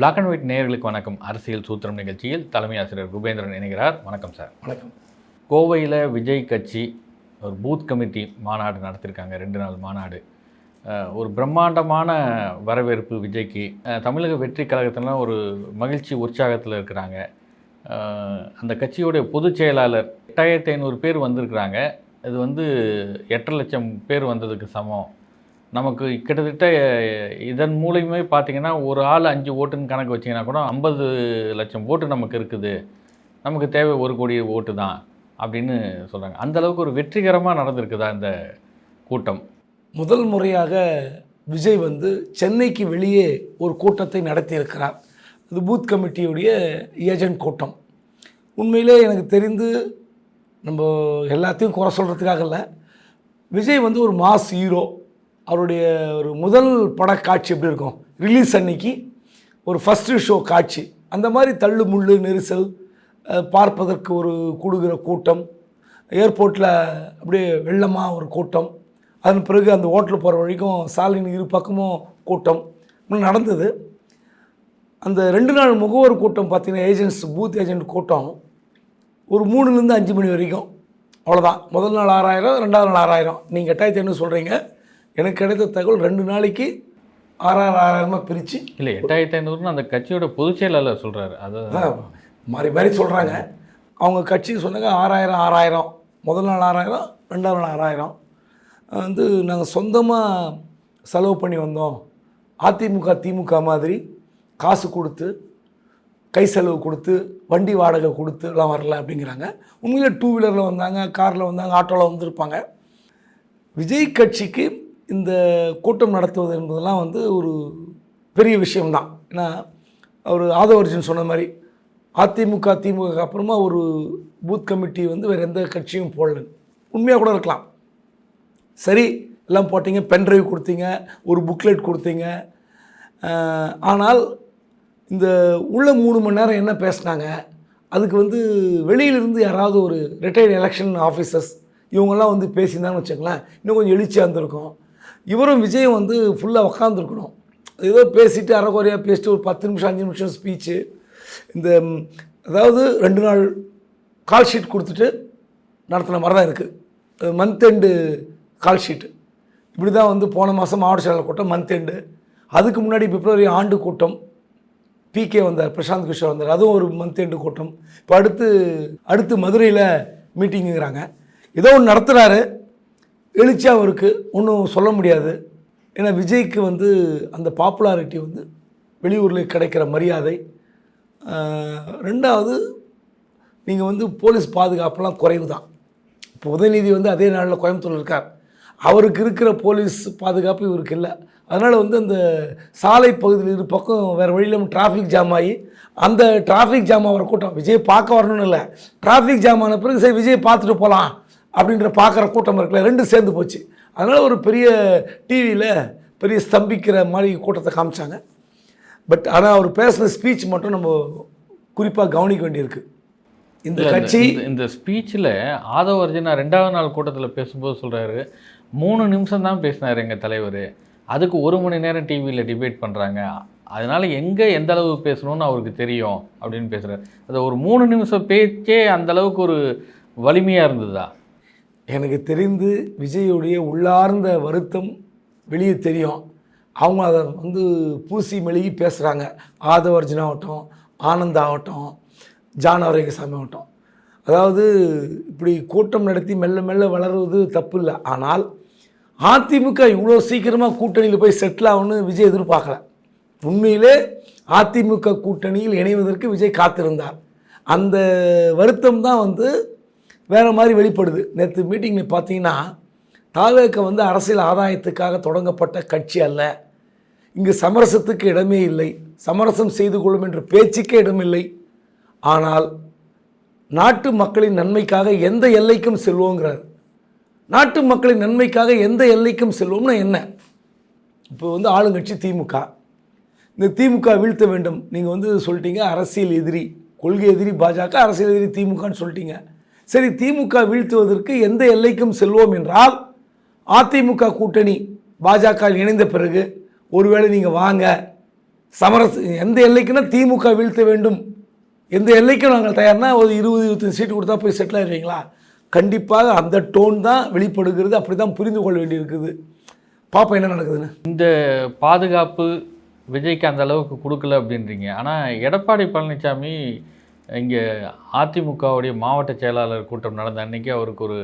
Black and white நேயர்களுக்கு வணக்கம். அரசியல் சூத்திரம் நிகழ்ச்சியில் தலைமை ஆசிரியர் குபேந்திரன் இணைகிறார். வணக்கம் சார் வணக்கம். கோவையில் விஜய் கட்சி ஒரு பூத் கமிட்டி மாநாடு நடத்தியிருக்காங்க ரெண்டு நாள் மாநாடு. ஒரு பிரம்மாண்டமான வரவேற்பு விஜய்க்கு. தமிழக வெற்றி கழகத்திலாம் ஒரு மகிழ்ச்சி உற்சாகத்தில் இருக்கிறாங்க. அந்த கட்சியுடைய பொதுச் செயலாளர் எட்டாயிரத்தி ஐநூறு பேர் வந்திருக்கிறாங்க. இது வந்து எட்டரை லட்சம் பேர் வந்ததுக்கு சமம். நமக்கு கிட்டத்தட்ட இதன் மூலியமே பார்த்தீங்கன்னா ஒரு ஆள் அஞ்சு ஓட்டுன்னு கணக்கு வச்சிங்கன்னா கூட ஐம்பது லட்சம் ஓட்டு நமக்கு இருக்குது. நமக்கு தேவை ஒரு கோடி ஓட்டு தான் அப்படின்னு சொல்கிறாங்க அந்தளவுக்கு ஒரு வெற்றிகரமாக நடந்திருக்குதா இந்த கூட்டம்? முதல் முறையாக விஜய் வந்து சென்னைக்கு வெளியே ஒரு கூட்டத்தை நடத்தியிருக்கிறார். அது பூத் கமிட்டியுடைய ஏஜென்ட் கூட்டம். உண்மையிலே எனக்கு தெரிந்து நம்ம எல்லாத்தையும் குறை சொல்கிறதுக்காக இல்லை. விஜய் வந்து ஒரு மாஸ் ஹீரோ. அவருடைய ஒரு முதல் பட காட்சி எப்படி இருக்கும்? ரிலீஸ் அன்னைக்கு ஒரு ஃபஸ்ட்டு ஷோ காட்சி. அந்த மாதிரி தள்ளு முள்ளு நெரிசல் பார்ப்பதற்கு ஒரு கூடுகிற கூட்டம். ஏர்போர்ட்டில் அப்படியே வெள்ளமாக ஒரு கூட்டம். அதன் பிறகு அந்த ஹோட்டல் போகிற வரைக்கும் சாலையின் இரு பக்கமும் கூட்டம். நடந்தது. அந்த ரெண்டு நாள் முகவர் கூட்டம் பார்த்திங்கன்னா ஏஜென்ட்ஸ் பூத் ஏஜென்ட் கூட்டம். ஒரு மூணுலேருந்து அஞ்சு மணி வரைக்கும். அவ்வளோதான் முதல் நாள் ஆறாயிரம் ரெண்டாவது நாள் ஆறாயிரம். நீங்கள் எட்டாயிரத்தி ஐநூறு சொல்கிறீங்க எனக்கு கிடைத்த தகவல் ரெண்டு நாளைக்கு ஆறாயிரம் ஆறாயிரமாக பிரித்து இல்லை எட்டாயிரத்தி ஐநூறுன்னு அந்த கட்சியோட பொதுச் செயலாளர் சொல்கிறாரு அது அதான் மாறி மாறி சொல்கிறாங்க அவங்க கட்சிக்கு சொன்னாங்க ஆறாயிரம் ஆறாயிரம். முதல் நாள் ஆறாயிரம் ரெண்டாவது நாள் ஆறாயிரம். வந்து நாங்கள் சொந்தமாக செலவு பண்ணி வந்தோம். அதிமுக திமுக மாதிரி காசு கொடுத்து கை செலவு கொடுத்து வண்டி வாடகை கொடுத்து எல்லாம் வரல அப்படிங்கிறாங்க. உண்மையில் டூ வீலரில் வந்தாங்க காரில் வந்தாங்க ஆட்டோவில் வந்திருப்பாங்க. விஜய் கட்சிக்கு இந்த கூட்டம் நடத்துவது என்பதெல்லாம் வந்து ஒரு பெரிய விஷயம்தான். ஏன்னா அவர் ஆதவர்ஜன் சொன்ன மாதிரி அதிமுக திமுக அப்புறமா ஒரு பூத் கமிட்டி வந்து வேறு எந்த கட்சியும் போடல. உண்மையாக கூட இருக்கலாம். சரி எல்லாம் போட்டீங்க பென்ட்ரைவ் கொடுத்தீங்க ஒரு புக்லெட் கொடுத்தீங்க. ஆனால் இந்த உள்ள மூணு மணி நேரம் என்ன பேசினாங்க? அதுக்கு வந்து வெளியிலிருந்து யாராவது ஒரு ரிட்டையர்டு எலெக்ஷன் ஆஃபீஸர்ஸ் இவங்கெல்லாம் வந்து பேசியிருந்தாங்கன்னு வச்சுங்களேன் இன்னும் கொஞ்சம் எழுச்சியாக இருந்திருக்கும். இவரும் விஜயம் வந்து ஃபுல்லாக உக்காந்துருக்கணும். ஏதோ பேசிட்டு அறகுறையாக பேசிட்டு ஒரு பத்து நிமிஷம் அஞ்சு நிமிஷம் ஸ்பீச்சு இந்த அதாவது ரெண்டு நாள் கால் ஷீட் கொடுத்துட்டு நடத்தின மாதிரி தான் இருக்குது மந்த் எண்டு கால் ஷீட்டு இப்படி தான் வந்து போன மாதம் மாவட்ட செயலாளர் கூட்டம் மந்த் எண்டு அதுக்கு முன்னாடி பிப்ரவரி ஆண்டு கூட்டம் பிகே வந்தார் பிரசாந்த் கிஷோர் வந்தார். அதுவும் ஒரு மந்த் எண்டு கூட்டம். இப்போ அடுத்து அடுத்து மதுரையில் மீட்டிங்குங்கிறாங்க ஏதோ ஒன்று நடத்துகிறாரு எழுச்சியாக அவருக்கு ஒன்றும் சொல்ல முடியாது. ஏன்னா விஜய்க்கு வந்து அந்த பாப்புலாரிட்டி வந்து வெளியூரில் கிடைக்கிற மரியாதை. ரெண்டாவது நீங்கள் வந்து போலீஸ் பாதுகாப்புலாம் குறைவு தான் இப்போ உதயநிதி வந்து அதே நாளில் கோயம்புத்தூர் இருக்கார். அவருக்கு இருக்கிற போலீஸ் பாதுகாப்பு இவருக்கு இல்லை. அதனால் வந்து அந்த சாலை பகுதியில் இரு பக்கம் வேறு வழியில் டிராஃபிக் ஜாம் ஆகி அந்த டிராஃபிக் ஜாம் ஆகிற கூட்டம். விஜய் பார்க்க வரணும்னு இல்லை. டிராஃபிக் ஜாம் ஆன பிறகு சரி விஜய் பார்த்துட்டு போகலாம் அப்படின்ற பார்க்குற கூட்டம் இருக்குல்ல ரெண்டும் சேர்ந்து போச்சு. அதனால் ஒரு பெரிய டிவியில் பெரிய ஸ்தம்பிக்கிற மாதிரி கூட்டத்தை காமிச்சாங்க. பட் ஆனால் அவர் பேசின ஸ்பீச் மட்டும் நம்ம குறிப்பாக கவனிக்க வேண்டியிருக்கு. இந்த கட்சி இந்த- இந்த ஸ்பீச்சில் ஆதவ அர்ஜுனா ரெண்டாவது நாள் கூட்டத்தில் பேசும்போது சொல்கிறாரு மூணு நிமிஷம் தான் பேசினார் எங்கள் தலைவர். அதுக்கு ஒரு மணி நேரம் டிவியில் டிபேட் பண்ணுறாங்க அதனால எங்கே எந்த அளவு பேசணும்னு அவருக்கு தெரியும் அப்படின்னு பேசுகிறார் அது ஒரு மூணு நிமிஷம் பேச்சே அந்த அளவுக்கு ஒரு வலிமையாக இருந்ததா? எனக்கு தெரிந்து விஜயுடைய உள்ளார்ந்த வருத்தம் வெளியே தெரியும். அவங்க அதை வந்து பூசி மெழுகி பேசுகிறாங்க ஆதவர்ஜன் ஆகட்டும் ஆனந்த் ஆகட்டும் ஜான் ஆரோக்கியசாமி ஆகட்டும். அதாவது இப்படி கூட்டம் நடத்தி மெல்ல மெல்ல வளருவது தப்பு இல்லை ஆனால் அதிமுக இவ்வளோ சீக்கிரமாக கூட்டணியில் போய் செட்டில் ஆகும்னு விஜய் எதிர்பார்க்கல. உண்மையிலே அதிமுக கூட்டணியில் இணைவதற்கு விஜய் காத்திருந்தார். அந்த வருத்தம் தான் வந்து வேறு மாதிரி வெளிப்படுது. நேற்று மீட்டிங்கில் பார்த்தீங்கன்னா தாவேக்க வந்து அரசியல் ஆதாயத்துக்காக தொடங்கப்பட்ட கட்சி அல்ல. இங்கு சமரசத்துக்கு இடமே இல்லை. சமரசம் செய்து கொள்ளும் என்ற பேச்சுக்கே இடமில்லை. ஆனால் நாட்டு மக்களின் நன்மைக்காக எந்த எல்லைக்கும் செல்வோங்கிறார். நாட்டு மக்களின் நன்மைக்காக எந்த எல்லைக்கும் செல்வோம்னா என்ன? இப்போ வந்து ஆளுங்கட்சி திமுக. இந்த திமுக வீழ்த்த வேண்டும். நீங்கள் வந்து சொல்லிட்டீங்க அரசியல் எதிரி கொள்கை எதிரி பாஜக அரசியல் எதிரி திமுகன்னு சொல்லிட்டீங்க. சரி திமுக வீழ்த்துவதற்கு எந்த எல்லைக்கும் செல்வோம் என்றால் அதிமுக கூட்டணி பாஜக இணைந்த பிறகு ஒருவேளை நீங்கள் வாங்க சமரச எந்த எல்லைக்குன்னா திமுக வீழ்த்த வேண்டும். எந்த எல்லைக்கும் நாங்கள் தயார்னா ஒரு இருபது இருபத்தஞ்சு சீட்டு கொடுத்தா போய் செட்டில் ஆயிருவீங்களா? கண்டிப்பாக அந்த டோன் தான் வெளிப்படுகிறது. அப்படி தான் புரிந்து கொள்ள வேண்டியிருக்குது. பாப்பா என்ன நடக்குதுன்னு? இந்த பாதுகாப்பு விஜய்க்கு அந்த அளவுக்கு கொடுக்கல அப்படின்றீங்க. ஆனால் எடப்பாடி பழனிசாமி இங்கே அதிமுகவுடைய மாவட்ட செயலாளர் கூட்டம் நடந்த அன்னைக்கு அவருக்கு ஒரு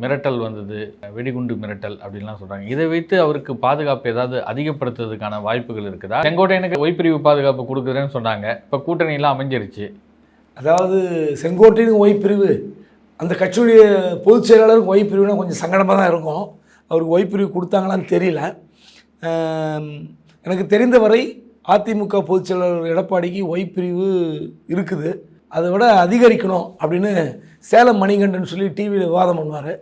மிரட்டல் வந்தது. வெடிகுண்டு மிரட்டல் அப்படின்லாம் சொல்கிறாங்க இதை வைத்து அவருக்கு பாதுகாப்பு ஏதாவது அதிகப்படுத்துறதுக்கான வாய்ப்புகள் இருக்குதா? செங்கோட்டையனுக்கு ஒய்பிரிவு பாதுகாப்பு கொடுக்குறேன்னு சொன்னாங்க. இப்போ கூட்டணியெல்லாம் அமைஞ்சிருச்சு. அதாவது செங்கோட்டையின் ஒய் பிரிவு அந்த கட்சியுடைய பொதுச் செயலாளருக்கு ஒய்பிரிவுனா கொஞ்சம் சங்கடமாக தான் இருக்கும். அவருக்கு ஒய் பிரிவு கொடுத்தாங்களான்னு தெரியல. எனக்கு தெரிந்தவரை அதிமுக பொதுச்செயலாளர் எடப்பாடிக்கு ஒய் பிரிவு இருக்குது. அதை விட அதிகரிக்கணும் அப்படின்னு சேலம் மணிகண்டன் சொல்லி டிவியில் விவாதம் பண்ணுவார்.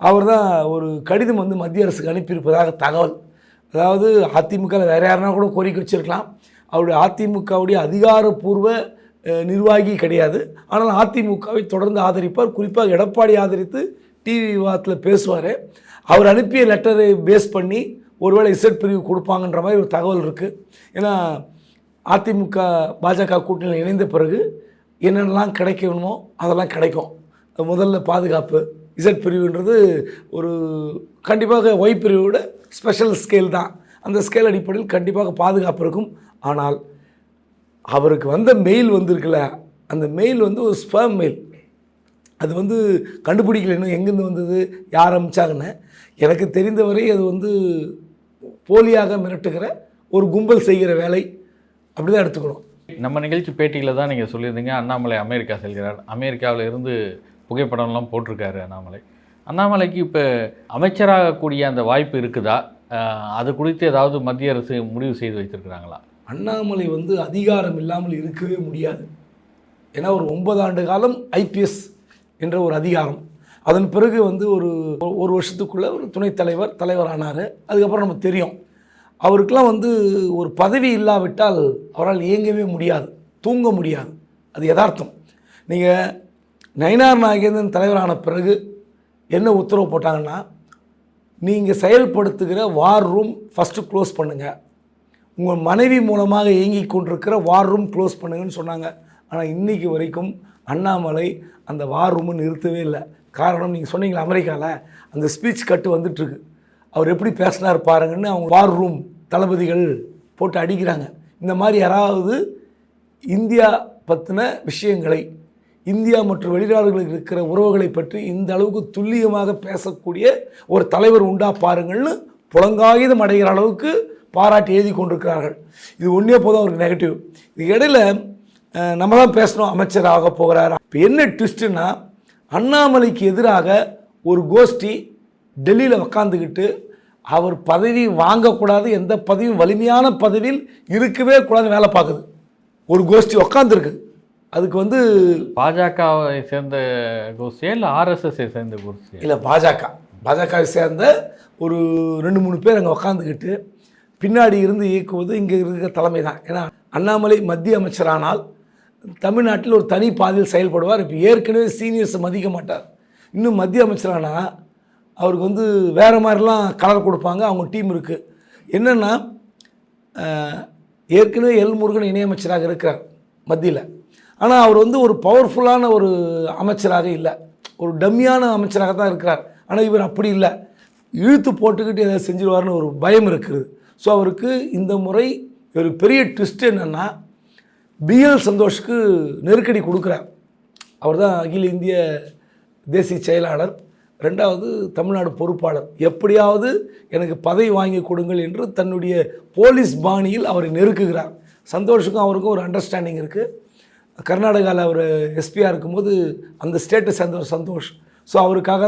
அவர் தான் ஒரு கடிதம் வந்து மத்திய அரசுக்கு அனுப்பியிருப்பதாக தகவல். அதாவது அதிமுகவில் வேறு யாருனா கூட கோரிக்கை வச்சிருக்கலாம். அவருடைய அதிமுகவுடைய அதிகாரப்பூர்வ நிர்வாகி கிடையாது. ஆனால் அதிமுகவை தொடர்ந்து ஆதரிப்பார். குறிப்பாக எடப்பாடி ஆதரித்து டிவி விவாதத்தில் பேசுவார். அவர் அனுப்பிய லெட்டரை பேஸ் பண்ணி ஒருவேளை இசட் பிரிவு கொடுப்பாங்கன்ற மாதிரி ஒரு தகவல் இருக்குது ஏன்னா அதிமுக பாஜக கூட்டணியில் இணைந்த பிறகு என்னென்னலாம் கிடைக்கணுமோ அதெல்லாம் கிடைக்கும். முதல்ல பாதுகாப்பு இசட் பிரிவுன்றது ஒரு கண்டிப்பாக ஒய் பிரிவோட ஸ்பெஷல் ஸ்கேல் தான். அந்த ஸ்கேல் அடிப்படையில் கண்டிப்பாக பாதுகாப்பு இருக்கும். ஆனால் அவருக்கு வந்த மெயில் வந்திருக்குல்ல அந்த மெயில் வந்து ஒரு ஸ்பேம் மெயில் அது வந்து கண்டுபிடிக்கல இன்னும் எங்கேருந்து வந்தது யார் அமிச்சாங்கன்னு. எனக்கு தெரிந்தவரை அது வந்து போலியாக மிரட்டுகிற ஒரு கும்பல் செய்கிற வேலை அப்படி தான் எடுத்துக்கணும். நம்ம நிகழ்ச்சி பேட்டியில் தான் நீங்கள் சொல்லியிருந்தீங்க. அண்ணாமலை அமெரிக்கா செல்கிறார். அமெரிக்காவில் இருந்து புகைப்படம்லாம் போட்டிருக்காரு அண்ணாமலை. அண்ணாமலைக்கு இப்போ அமைச்சராகக்கூடிய அந்த வாய்ப்பு இருக்குதா? அது குறித்து ஏதாவது மத்திய அரசு முடிவு செய்து வைத்திருக்கிறாங்களா? அண்ணாமலை வந்து அதிகாரம் இல்லாமல் இருக்கவே முடியாது. ஏன்னா ஒரு ஒன்பது ஆண்டு காலம் ஐபிஎஸ் என்ற ஒரு அதிகாரம். அதன் பிறகு வந்து ஒரு ஒரு வருஷத்துக்குள்ளே ஒரு துணைத் தலைவர் தலைவர் ஆனார் அதுக்கப்புறம் நமக்கு தெரியும். அவருக்கெல்லாம் வந்து ஒரு பதவி இல்லாவிட்டால் அவரால் இயங்கவே முடியாது தூங்க முடியாது. அது யதார்த்தம். நீங்கள் நயினார் நாகேந்திரன் தலைவரான பிறகு என்ன உத்தரவு போட்டாங்கன்னா நீங்கள் செயல்படுத்துகிற வார் ரூம் ஃபஸ்ட்டு க்ளோஸ் பண்ணுங்கள் உங்கள் மனைவி மூலமாக இயங்கிக் கொண்டிருக்கிற வார் ரூம் க்ளோஸ் பண்ணுங்கன்னு சொன்னாங்க. ஆனால் இன்றைக்கி வரைக்கும் அண்ணாமலை அந்த வார் ரூமை நிறுத்தவே இல்லை. காரணம் நீங்கள் சொன்னீங்களா அமெரிக்காவில் அந்த ஸ்பீச் கட்டு வந்துட்டுருக்கு. அவர் எப்படி பேசினார் பாருங்கன்னு அவங்க வார் ரூம் தளபதிகள் போட்டு அடிக்கிறாங்க. இந்த மாதிரி யாராவது இந்தியா பற்றின விஷயங்களை இந்தியா மற்றும் வெளிநாடுகளில் இருக்கிற உறவுகளை பற்றி இந்த அளவுக்கு துல்லியமாக பேசக்கூடிய ஒரு தலைவர் உண்டா பாருங்கள்னு புலங்காயுதம் அடைகிற அளவுக்கு பாராட்டி எழுதி கொண்டிருக்கிறார்கள். இது ஒன்றே போதும் அவருக்கு நெகட்டிவ் இது இடையில நம்ம தான் பேசணும் அமைச்சர் ஆக போகிறார்? இப்போ என்ன ட்விஸ்ட்டுன்னா அண்ணாமலைக்கு எதிராக ஒரு கோஷ்டி டெல்லியில் உக்காந்துக்கிட்டு அவர் பதவி வாங்கக்கூடாது எந்த பதவியும் வலிமையான பதவியில் இருக்கவே கூடாது வேலை பார்க்குது. ஒரு கோஷ்டி உக்காந்துருக்கு. அதுக்கு வந்து பாஜகவை சேர்ந்த கோஷ்டியா இல்லை ஆர்எஸ்எஸ்ஐ சேர்ந்த கோஷ்டியா? இல்லை பாஜக. பாஜகவை சேர்ந்த ஒரு ரெண்டு மூணு பேர் அங்கே உக்காந்துக்கிட்டு பின்னாடி இருந்து இயக்குவது இங்கே இருக்கிற தலைமை தான் ஏன்னா அண்ணாமலை மத்திய அமைச்சரானால் தமிழ்நாட்டில் ஒரு தனி பாதையில் செயல்படுவார். இப்போ ஏற்கனவே சீனியர்ஸை மதிக்க மாட்டார். இன்னும் மத்திய அமைச்சரானா அவருக்கு வந்து வேறு மாதிரிலாம் கலர் கொடுப்பாங்க. அவங்க டீம் இருக்குது என்னென்னா ஏற்கனவே எல் முருகன் இணையமைச்சராக இருக்கிறார் மத்தியில். ஆனால் அவர் வந்து ஒரு பவர்ஃபுல்லான ஒரு அமைச்சராக இல்லை. ஒரு டம்மியான அமைச்சராக தான் இருக்கிறார். ஆனால் இவர் அப்படி இல்லை. இழுத்து போட்டுக்கிட்டு எதாவது செஞ்சிருவார்னு ஒரு பயம் இருக்குது. ஸோ அவருக்கு இந்த முறை ஒரு பெரிய ட்விஸ்ட் என்னென்னா பிஎல் சந்தோஷ்க்கு நெருக்கடி கொடுக்குறார். அவர் தான் அகில இந்திய தேசிய செயலாளர். ரெண்டாவது தமிழ்நாடு பொறுப்பாளர். எப்படியாவது எனக்கு பதவி வாங்கி கொடுங்கள் என்று தன்னுடைய போலீஸ் பாணியில் அவரை நெருக்குகிறார். சந்தோஷுக்கும் அவருக்கும் ஒரு அண்டர்ஸ்டாண்டிங் இருக்குது கர்நாடகாவில் அவர் எஸ்பியாக இருக்கும்போது அந்த ஸ்டேட்டை சேர்ந்த ஒரு சந்தோஷ். ஸோ அவருக்காக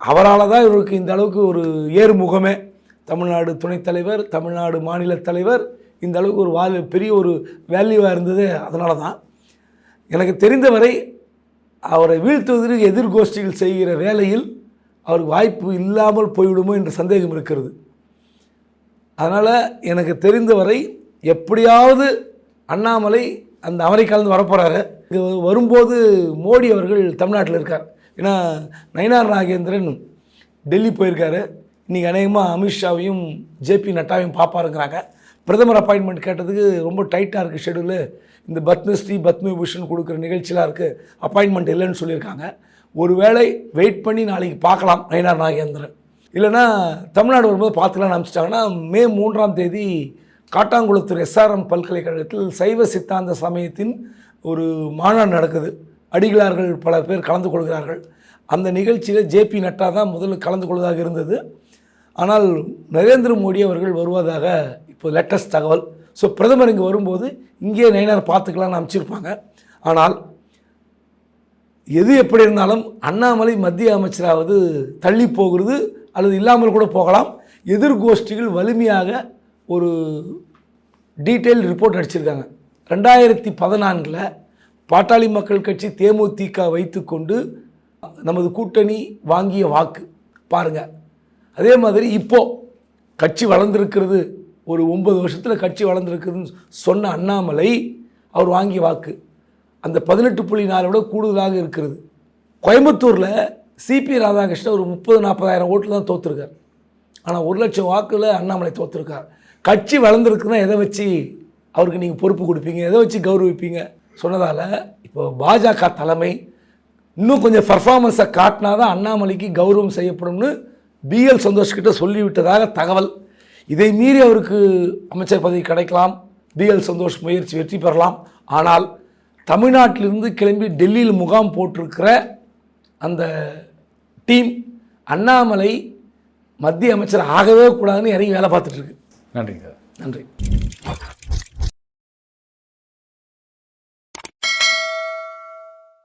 அவரால் தான் இவருக்கு இந்த அளவுக்கு ஒரு ஏறுமுகமே. தமிழ்நாடு துணைத் தலைவர் தமிழ்நாடு மாநில தலைவர் இந்த அளவுக்கு ஒரு வால் பெரிய ஒரு வேல்யூவாக இருந்தது. அதனால தான் எனக்கு தெரிந்தவரை அவரை வீழ்த்துவதற்கு எதிர்கோஷ்டிகள் செய்கிற வேலையில் அவருக்கு வாய்ப்பு இல்லாமல் போய்விடுமோ என்ற சந்தேகம் இருக்கிறது. அதனால் எனக்கு தெரிந்தவரை எப்படியாவது அண்ணாமலை அந்த அமெரிக்காவிலேருந்து வரப்போகிறாரு இங்கே வரும்போது மோடி அவர்கள் தமிழ்நாட்டில் இருக்கார். ஏன்னா நயினார் நாகேந்திரன் டெல்லி போயிருக்காரு. இன்றைக்கி அநேகமாக அமித்ஷாவையும் ஜேபி நட்டாவையும் பார்ப்பாருங்கிறாங்க. பிரதமர் அப்பாயின்மெண்ட் கேட்டதுக்கு ரொம்ப டைட்டாக இருக்குது ஷெடியூலு இந்த பத்மஸ்ரீ பத்ம விபூஷன் கொடுக்குற நிகழ்ச்சியெலாம் இருக்குது அப்பாயின்மெண்ட் இல்லைன்னு சொல்லியிருக்காங்க. ஒருவேளை வெயிட் பண்ணி நாளைக்கு பார்க்கலாம் நயினார் நாகேந்திரன். இல்லைன்னா தமிழ்நாடு வரும்போது பார்த்துக்கலாம்னு அனுப்பிச்சிட்டாங்கன்னா மே மூன்றாம் தேதி காட்டாங்குளத்தூர் எஸ்ஆர்எம் பல்கலைக்கழகத்தில் சைவ சித்தாந்த சமயத்தின் ஒரு மாநாடு நடக்குது. அடிகளார்கள் பல பேர் கலந்து கொள்கிறார்கள். அந்த நிகழ்ச்சியில் ஜேபி நட்டா தான் முதல்ல கலந்து கொள்வதாக இருந்தது. ஆனால் நரேந்திர மோடி அவர்கள் வருவதாக இப்போ லேட்டஸ்ட் தகவல். ஸோ பிரதமர் இங்கே வரும்போது இங்கே நயினார் பார்த்துக்கலாம்னு அமைச்சிருப்பாங்க. ஆனால் எது எப்படி இருந்தாலும் அண்ணாமலை மத்திய அமைச்சராவது தள்ளி போகிறது அல்லது இல்லாமல் கூட போகலாம். எதிர்கோஷ்டிகள் வலிமையாக ஒரு டீட்டெயில் ரிப்போர்ட் அடிச்சிருக்காங்க. ரெண்டாயிரத்தி பதினான்கில் பாட்டாளி மக்கள் கட்சி தேமுதிக வைத்துக்கொண்டு நமது கூட்டணி வாங்கிய வாக்கு. பாருங்கள் அதே மாதிரி இப்போது கட்சி வளர்ந்துருக்கிறது ஒரு ஒன்பது வருஷத்தில் கட்சி வளர்ந்துருக்குதுன்னு சொன்ன அண்ணாமலை அவர் வாங்கிய வாக்கு. அந்த பதினெட்டு புள்ளி நாலு விட கூடுதலாக இருக்கிறது. கோயம்புத்தூரில் சிபி ராதாகிருஷ்ணன் ஒரு முப்பது நாற்பதாயிரம் ஓட்டில் தான் தோற்றுருக்கார் ஆனால் ஒரு லட்சம் வாக்கில் அண்ணாமலை தோற்றுருக்கார் கட்சி வளர்ந்துருக்குன்னா எதை வச்சு அவருக்கு நீங்கள் பொறுப்பு கொடுப்பீங்க? எதை வச்சு கௌரவிப்பீங்க? சொன்னதால் இப்போ பாஜக தலைமை இன்னும் கொஞ்சம் பர்ஃபார்மன்ஸை காட்டினா தான் அண்ணாமலைக்கு கௌரவம் செய்யப்படும்னு பிஎல் சந்தோஷ்கிட்ட சொல்லிவிட்டதாக தகவல். இதை மீறி அவருக்கு அமைச்சர் பதவி கிடைக்கலாம். பிஎல் சந்தோஷ் முயற்சி வெற்றி பெறலாம். ஆனால் தமிழ்நாட்டிலிருந்து கிளம்பி டெல்லியில் முகாம் போட்டிருக்கிற அந்த டீம் அண்ணாமலை மத்திய அமைச்சர் ஆகவே கூடாதுன்னு இறங்கி வேலை பார்த்துட்டு இருக்கு. நன்றிங்க. நன்றி.